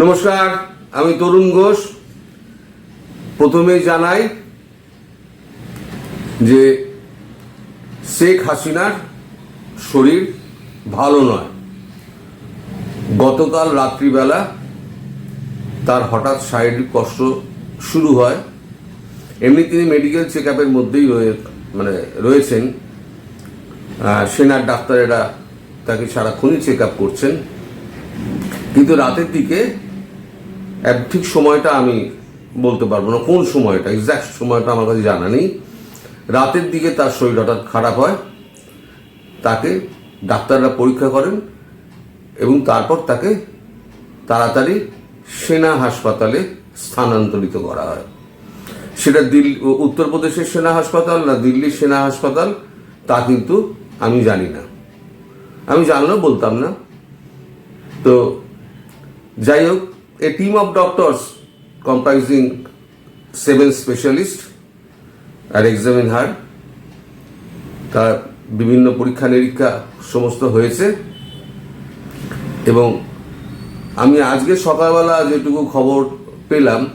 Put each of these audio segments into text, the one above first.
নমস্কার, আমি তরুণ ঘোষ। প্রথমেই জানাই যে শেখ হাসিনার শরীর ভালো নয়। গতকাল রাত্রিবেলা তার হঠাৎ শারীরিক কষ্ট শুরু হয়। এমনি তিনি মেডিকেল চেক আপের মধ্যেই রয়ে মানে রয়েছেন। সেনার ডাক্তারেরা তাকে সারাক্ষণই চেক আপ করছেন। কিন্তু রাতের দিকে এক ঠিক সময়টা আমি বলতে পারব না কোন সময়টা এক্সাক্ট সময়টা আমার কাছে জানা নেই। রাতের দিকে তার শরীর হঠাৎ খারাপ হয়, তাকে ডাক্তাররা পরীক্ষা করেন এবং তারপর তাকে তাড়াতাড়ি সেনা হাসপাতালে স্থানান্তরিত করা হয়। সেটা দিল্লি উত্তরপ্রদেশের সেনা হাসপাতাল না দিল্লির সেনা হাসপাতাল, তা কিন্তু আমি জানি না। আমি জানলেও বলতাম না। তো যাই হোক a team of doctors comprising seven specialist R examine her তার বিভিন্ন পরীক্ষা নিরীক্ষা সমস্ত হয়েছে। এবং আমি আজকে সকালবেলা যেটুকু খবর পেলাম,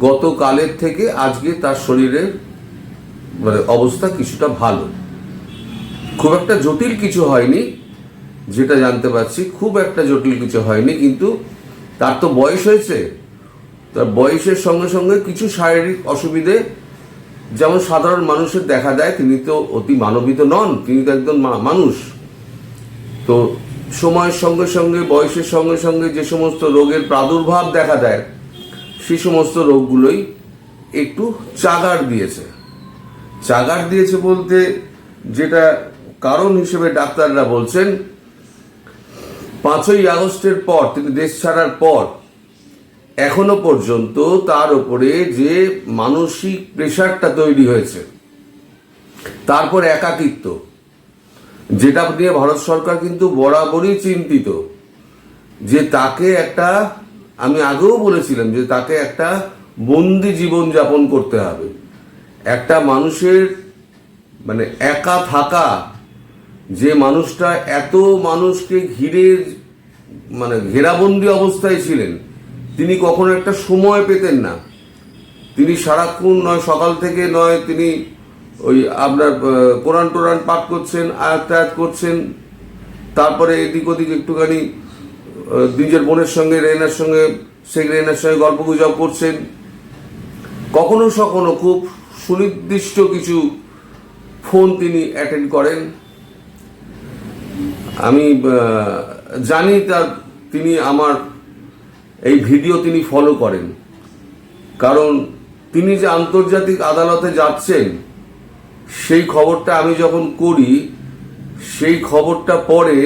গতকালের থেকে আজকে তার শরীরের মানে অবস্থা কিছুটা ভালো। খুব একটা জটিল কিছু হয়নি যেটা জানতে পারছি, খুব একটা জটিল কিছু হয়নি, কিন্তু তার তো বয়স হয়েছে। তার বয়সের সঙ্গে সঙ্গে কিছু শারীরিক অসুবিধে, যেমন সাধারণ মানুষের দেখা দেয়, তিনি তো অতি মানবিত নন, তিনি তো একজন মানুষ। তো সময়ের সঙ্গে সঙ্গে, বয়সের সঙ্গে সঙ্গে যে সমস্ত রোগের প্রাদুর্ভাব দেখা দেয় সেই সমস্ত রোগগুলোই একটু চাগার দিয়েছে। চাগার দিয়েছে বলতে যেটা কারণ হিসেবে ডাক্তাররা বলছেন পাঁচই আগস্টের পর তিনি দেশ ছাড়ার পর, এখনও পর্যন্ত তার উপরে যে মানসিক প্রেশারটা তৈরি হয়েছে, তারপর একাকিত্ব, যেটা নিয়ে ভারত সরকার কিন্তু বরাবরই চিন্তিত, যে তাকে একটা, আমি আগেও বলেছিলাম যে তাকে একটা বন্দি জীবন যাপন করতে হবে। একটা মানুষের মানে একা থাকা যে মানুষটা এত মানুষকে ঘিরে মানে ঘেরাবন্দি অবস্থায় ছিলেন, তিনি কখনো একটা সময় পেতেন না। তিনি সারাক্ষণ নয়, সকাল থেকে নয়, তিনি ওই আপনার কোরআন টোরান পাঠ করছেন, আয়াত আয়াত করছেন। তারপরে এদিক ওদিক একটুখানি নিজের বোনের সঙ্গে রেনার সঙ্গে, সেই রেনার সঙ্গে গল্প গুজব করছেন। কখনো সখনো খুব সুনির্দিষ্ট কিছু ফোন তিনি অ্যাটেন্ড করেন। আমি জানি তার তিনি আমার, এই ভিডিও তিনি ফলো করেন। কারণ তিনি যে আন্তর্জাতিক আদালতে যাচ্ছেন, সেই খবরটা আমি যখন করি, সেই খবরটা পরে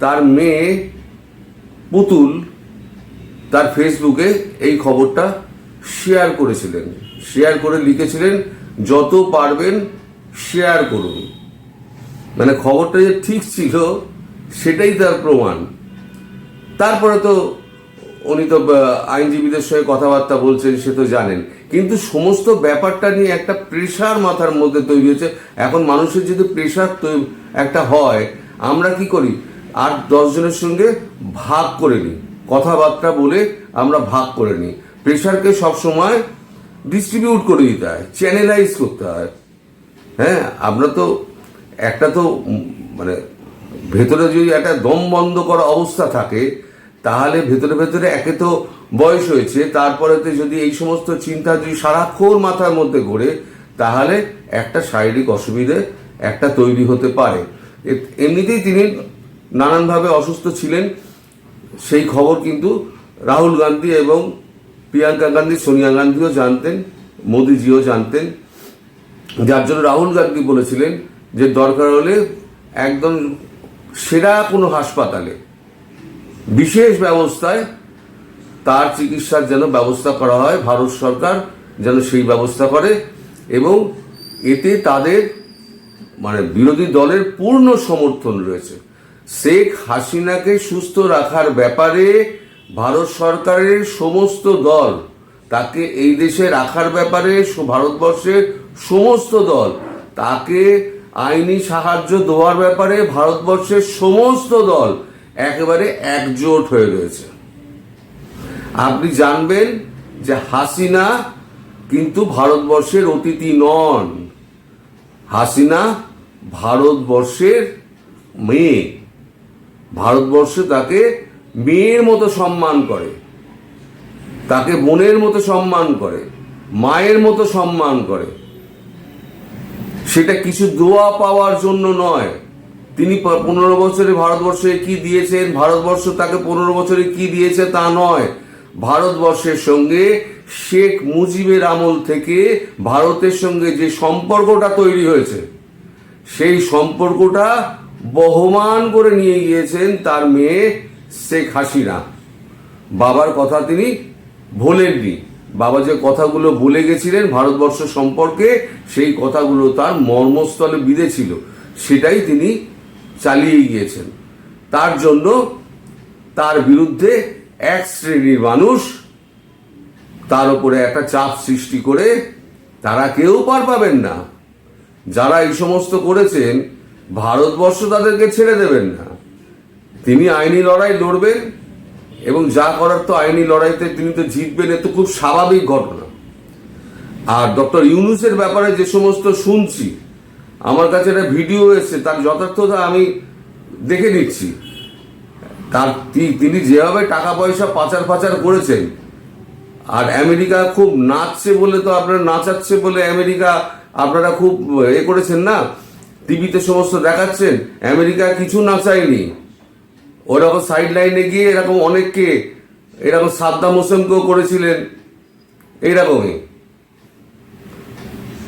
তার মেয়ে পুতুল তার ফেসবুকে এই খবরটা শেয়ার করেছিলেন। শেয়ার করে লিখেছিলেন, যত পারবেন শেয়ার করুন। মানে খবরটা যে ঠিক ছিল, সেটাই তার প্রমাণ। তারপরে তো উনি তো আইনজীবীদের সঙ্গে কথাবার্তা বলছেন, সে তো জানেন। কিন্তু সমস্ত ব্যাপারটা নিয়ে একটা প্রেশার মাথার মধ্যে তৈরি হয়েছে। এখন মানুষের যদি প্রেশার একটা হয়, আমরা কি করি? আর দশজনের সঙ্গে ভাগ করে নিই। কথাবার্তা বলে আমরা ভাগ করে নিই। প্রেশারকে সবসময় ডিস্ট্রিবিউট করে দিতে হয় চ্যানেলাইজ করতে হয়। হ্যাঁ আমরা তো একটা তো মানে ভেতরে যদি একটা দম বন্ধ করা অবস্থা থাকে, তাহলে ভেতরে ভেতরে একে তো বয়স হয়েছে তারপরে তো যদি এই সমস্ত চিন্তা যদি সারাক্ষণ মাথার মধ্যে ঘোরে, তাহলে একটা শারীরিক অসুবিধে একটা তৈরি হতে পারে। এমনিতেই তিনি নানানভাবে অসুস্থ ছিলেন। সেই খবর কিন্তু রাহুল গান্ধী এবং প্রিয়াঙ্কা গান্ধী, সোনিয়া গান্ধীও জানতেন, মোদিজিও জানতেন। যার জন্য রাহুল গান্ধী বলেছিলেন যে দরকার হলে একদম সেরা কোনো হাসপাতালে বিশেষ ব্যবস্থায় তার চিকিৎসার যেন ব্যবস্থা করা হয়, ভারত সরকার যেন সেই ব্যবস্থা করে এবং এতে তাদের মানে বিরোধী দলের পূর্ণ সমর্থন রয়েছে। শেখ হাসিনাকে সুস্থ রাখার ব্যাপারে ভারত সরকারের সমস্ত দল, তাকে এই দেশে রাখার ব্যাপারে ভারতবর্ষের সমস্ত দল, তাকে আইনি সাহায্য দেওয়ার ব্যাপারে ভারতবর্ষের সমস্ত দল একেবারে একজোট হয়ে রয়েছে। আপনি জানবেন যে হাসিনা কিন্তু ভারতবর্ষের অতিথি নন। হাসিনা ভারতবর্ষের মেয়ে। ভারতবর্ষ তাকে মেয়ের মতো সম্মান করে, তাকে বোনের মতো সম্মান করে, মায়ের মতো সম্মান করে। সেটা কিছু দোয়া পাওয়ার জন্য নয়। তিনি পনেরো বছরে ভারতবর্ষে কি দিয়েছেন? ভারতবর্ষ তাকে পনেরো বছরে কি দিয়েছে তা নয়। ভারতবর্ষের সঙ্গে শেখ মুজিবের আমল থেকে ভারতের সঙ্গে যে সম্পর্কটা তৈরি হয়েছে, সেই সম্পর্কটা বহমান করে নিয়ে গিয়েছেন তার মেয়ে শেখ হাসিনা। বাবার কথা তিনি ভোলেননি। বাবা যে কথাগুলো বলে গেছিলেন ভারতবর্ষ সম্পর্কে, সেই কথাগুলো তার মর্মস্থলে বিঁধেছিল সেটাই তিনি চালিয়ে গিয়েছেন। তার জন্য তার বিরুদ্ধে এক শ্রেণির মানুষ তার উপরে একটা চাপ সৃষ্টি করে তারা কেউ পার পাবেন না। যারা এই সমস্ত করেছেন, ভারতবর্ষ তাদেরকে ছেড়ে দেবেন না। তিনি আইনি লড়াই লড়বেন এবং যা করার তো আইনি লড়াইতে তিনি তো জিতবেন, এ তো খুব স্বাভাবিক ঘটনা। আর ডক্টর ইউনুসের ব্যাপারে যে সমস্ত শুনছি, আমার কাছে একটা ভিডিও এসেছে, তার যথার্থতা আমি দেখে নিচ্ছি। তার তিনি যেভাবে টাকা পয়সা পাচার পাচার করেছেন, আর আমেরিকা খুব নাচছে বলে তো আপনারা নাচাচ্ছে বলে আমেরিকা, আপনারা খুব এ করেছেন না? টিভিতে সমস্ত দেখাচ্ছেন, আমেরিকা কিছু নাচায়নি। ওরকম সাইড লাইনে গিয়ে এরকম অনেককে, এরকম সাদ্দাম হোসেনকেও করেছিলেন। এইরকমই।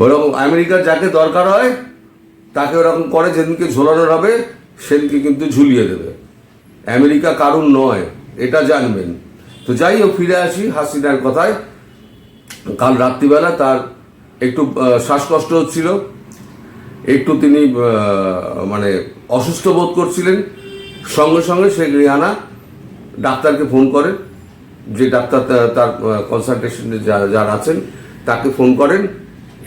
ওরকম আমেরিকার যাকে দরকার হয়, তাকে ওরকম করে, যেদিনকে ঝোলানোর হবে, সেদিনকে কিন্তু ঝুলিয়ে দেবে। আমেরিকা কারণ নয়, এটা জানবেন। তো যাই হোক, ফিরে আসি হাসিনার কথায়। কাল রাত্রিবেলা তার একটু শ্বাসকষ্ট হচ্ছিল। একটু তিনি মানে অসুস্থ বোধ করছিলেন। সঙ্গে সঙ্গে শেখ রিহানা ডাক্তারকে ফোন করেন যে ডাক্তার তার কনসালটেশনে যারা আছেন, তাকে ফোন করেন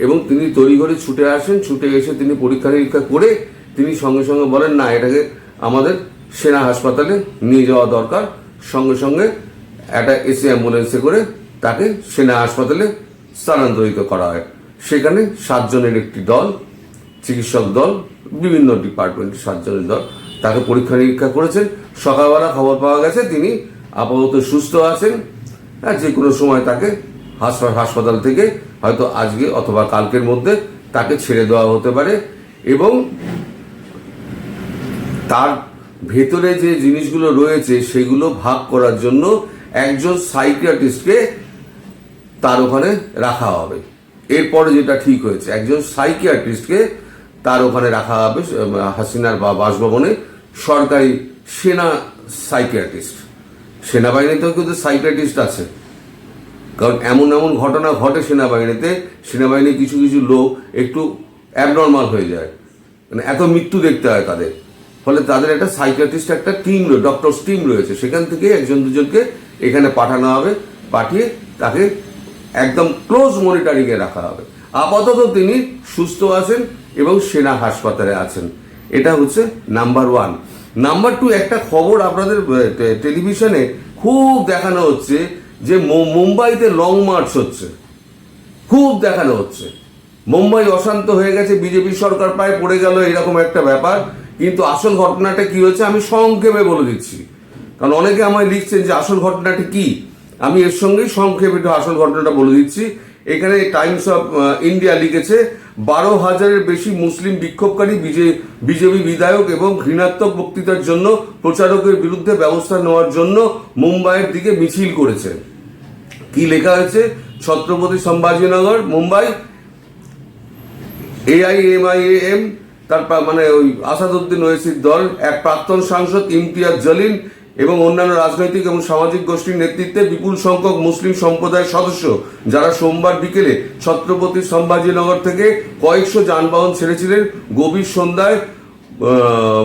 এবং তিনি তড়িঘড়ি ছুটে আসেন। ছুটে এসে তিনি পরীক্ষা নিরীক্ষা করে তিনি সঙ্গে সঙ্গে বলেন, না, এটাকে আমাদের সেনা হাসপাতালে নিয়ে যাওয়া দরকার। সঙ্গে সঙ্গে একটা এসি অ্যাম্বুলেন্সে করে তাকে সেনা হাসপাতালে স্থানান্তরিত করা হয়। সেখানে সাতজনের একটি দল, চিকিৎসক দল, বিভিন্ন ডিপার্টমেন্টের সাতজনের দল তাকে পরীক্ষা নিরীক্ষা করেছেন। সকালবেলা খবর পাওয়া গেছে তিনি আপাতত সুস্থ আছেন। হ্যাঁ যে কোনো সময় তাকে হাসপা- হাসপাতাল থেকে হয়তো আজকে অথবা কালকের মধ্যে তাকে ছেড়ে দেওয়া হতে পারে এবং তার ভেতরে যে জিনিসগুলো রয়েছে সেগুলো ভাগ করার জন্য একজন সাইকিয়াট্রিস্টকে তার ওখানে রাখা হবে। এরপরে যেটা ঠিক হয়েছে, একজন সাইকিয়াট্রিস্টকে তার ওখানে রাখা হবে, হাসিনার বা বাসভবনে সরকারি সেনা সাইকিয়াট্রিস্ট সেনাবাহিনীতেও কিন্তু সাইকিয়াট্রিস্ট আছে। কারণ এমন এমন ঘটনা ঘটে সেনাবাহিনীতে, সেনাবাহিনীর কিছু কিছু লোক একটু অ্যাবনর্মাল হয়ে যায়। মানে এত মৃত্যু দেখতে হয় তাদের। ফলে তাদের একটা সাইকিয়াট্রিস্ট একটা টিম রয়েছে ডক্টরস টিম রয়েছে। সেখান থেকে একজন দুজনকে এখানে পাঠানো হবে, পাঠিয়ে তাকে একদম ক্লোজ মনিটরিংয়ে রাখা হবে। আপাতত তিনি সুস্থ আছেন এবং সেনা হাসপাতালে আছেন। এটা হচ্ছে নাম্বার ওয়ান নাম্বার টু একটা খবর আপনাদের টেলিভিশনে খুব দেখানো হচ্ছে যে মুম্বাইতে লং মার্চ হচ্ছে। খুব দেখানো হচ্ছে। মুম্বাই অশান্ত হয়ে গেছে, বিজেপি সরকার প্রায় পড়ে গেল, এরকম একটা ব্যাপার। কিন্তু আসল ঘটনাটা কি হয়েছে, আমি সংক্ষেপে বলে দিচ্ছি। কারণ অনেকে আমায় লিখছেন যে আসল ঘটনাটি কি? আমি এর সঙ্গেই সংক্ষেপে আসল ঘটনাটা বলে দিচ্ছি। এখানে টাইমস অফ ইন্ডিয়া লিখেছে, বারো হাজারের বেশি মুসলিম বিক্ষোভকারী বিজেপি বিধায়ক এবং ঘৃণাত্মক বক্তৃতার জন্য প্রচারকের বিরুদ্ধে ব্যবস্থা নেওয়ার জন্য মুম্বাইয়ের দিকে মিছিল করেছে। কি লেখা হয়েছে? ছত্রপতি সম্ভাজীনগর, মুম্বাই, এআইএমআইএম, তার পা- মানে ওই আসাদুদ্দিন ওয়েসির দল, এক প্রাক্তন সাংসদ ইমতিয়াজ জলিল এবং অন্যান্য রাজনৈতিক এবং সামাজিক গোষ্ঠীর নেতৃত্বে বিপুল সংখ্যক মুসলিম সম্প্রদায়ের সদস্য, যারা সোমবার বিকেলে ছত্রপতি সম্ভাজীনগর থেকে কয়েকশো যানবাহন ছেড়েছিলেন। গভীর সন্ধ্যায়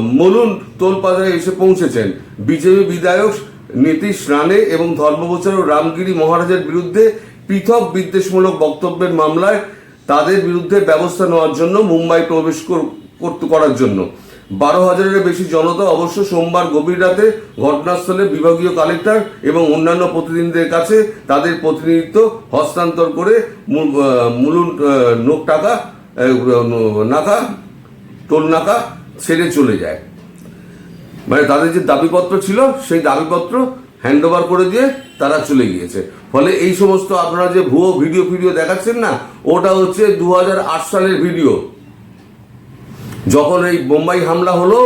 মলুন তোলপাতায় এসে পৌঁছেছেন। বিজেপি বিধায়ক নীতিশ রানে এবং ধর্মপ্রচারক রামগিরি মহারাজের বিরুদ্ধে পৃথক বিদ্বেষমূলক বক্তব্যের মামলায় তাদের বিরুদ্ধে ব্যবস্থা নেওয়ার জন্য মুম্বাই প্রবেশ কর- করার জন্য। বারো হাজারের বেশি জনতা অবশ্য সোমবার গভীর রাতে ঘটনাস্থলে বিভাগীয় কালেক্টর এবং অন্যান্য প্রতিনিধিদের কাছে তাদের প্রতিনিধিত্ব হস্তান্তর করে মূলুন নোক টাকা নাকা, টোল নাকা ছেড়ে চলে যায়। মানে তাদের যে দাবিপত্র ছিল, সেই দাবিপত্র হ্যান্ড ওভার করে দিয়ে তারা চলে গিয়েছে। ফলে এই সমস্ত আপনারা যে ভুয়ো ভিডিও ফিডিও দেখাচ্ছেন না, ওটা হচ্ছে দু হাজার আট সালের ভিডিও। যখন এই বোম্বাই হামলা হলো,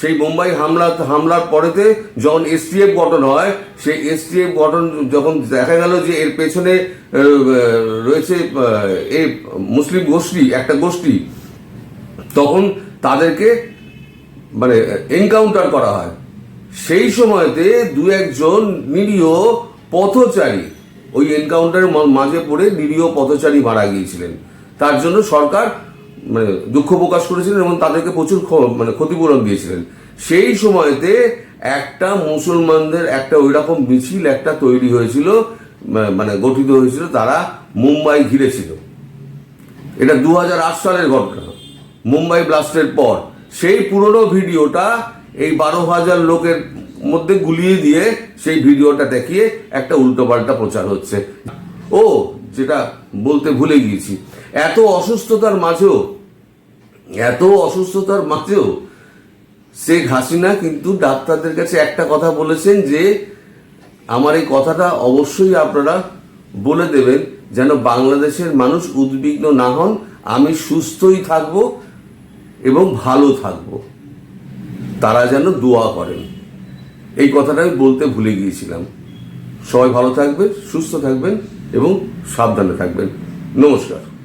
সেই বোম্বাই হামলা, হামলার পরেতে যখন এসটিএফ গঠন হয়, সেই এসটিএফ গঠন যখন দেখা গেল যে এর পেছনে রয়েছে এই মুসলিম গোষ্ঠী, একটা গোষ্ঠী, তখন তাদেরকে মানে এনকাউন্টার করা হয়। সেই সময়তে দু একজন নিরীহ পথচারী ওই এনকাউন্টারের মাঝে পড়ে নিরীহ পথচারী মারা গিয়েছিলেন। তার জন্য সরকার মানে দুঃখ প্রকাশ করেছিলেন এবং তাদেরকে প্রচুর মানে ক্ষতিপূরণ দিয়েছিলেন। সেই সময়তে একটা মুসলমানদের একটা ওই রকম মিছিল একটা তৈরি হয়েছিল মানে গঠিত হয়েছিল, তারা মুম্বাই ঘিরেছিল। এটা দু হাজার আট সালের ঘটনা। মুম্বাই ব্লাস্টের পর। সেই পুরনো ভিডিওটা এই বারো হাজার লোকের মধ্যে গুলিয়ে দিয়ে সেই ভিডিওটা দেখিয়ে একটা উল্টোপাল্টা প্রচার হচ্ছে। ও, যেটা বলতে ভুলে গিয়েছি। এত অসুস্থতার মাঝেও এত অসুস্থতার মাঝেও শেখ হাসিনা কিন্তু ডাক্তারদের কাছে একটা কথা বলেছেন যে, আমার এই কথাটা অবশ্যই আপনারা বলে দেবেন, যেন বাংলাদেশের মানুষ উদ্বিগ্ন না হন, আমি সুস্থই থাকব এবং ভালো থাকব। তারা যেন দোয়া করেন। এই কথাটা আমি বলতে ভুলে গিয়েছিলাম। সবাই ভালো থাকবেন, সুস্থ থাকবেন এবং সাবধানে থাকবেন। নমস্কার।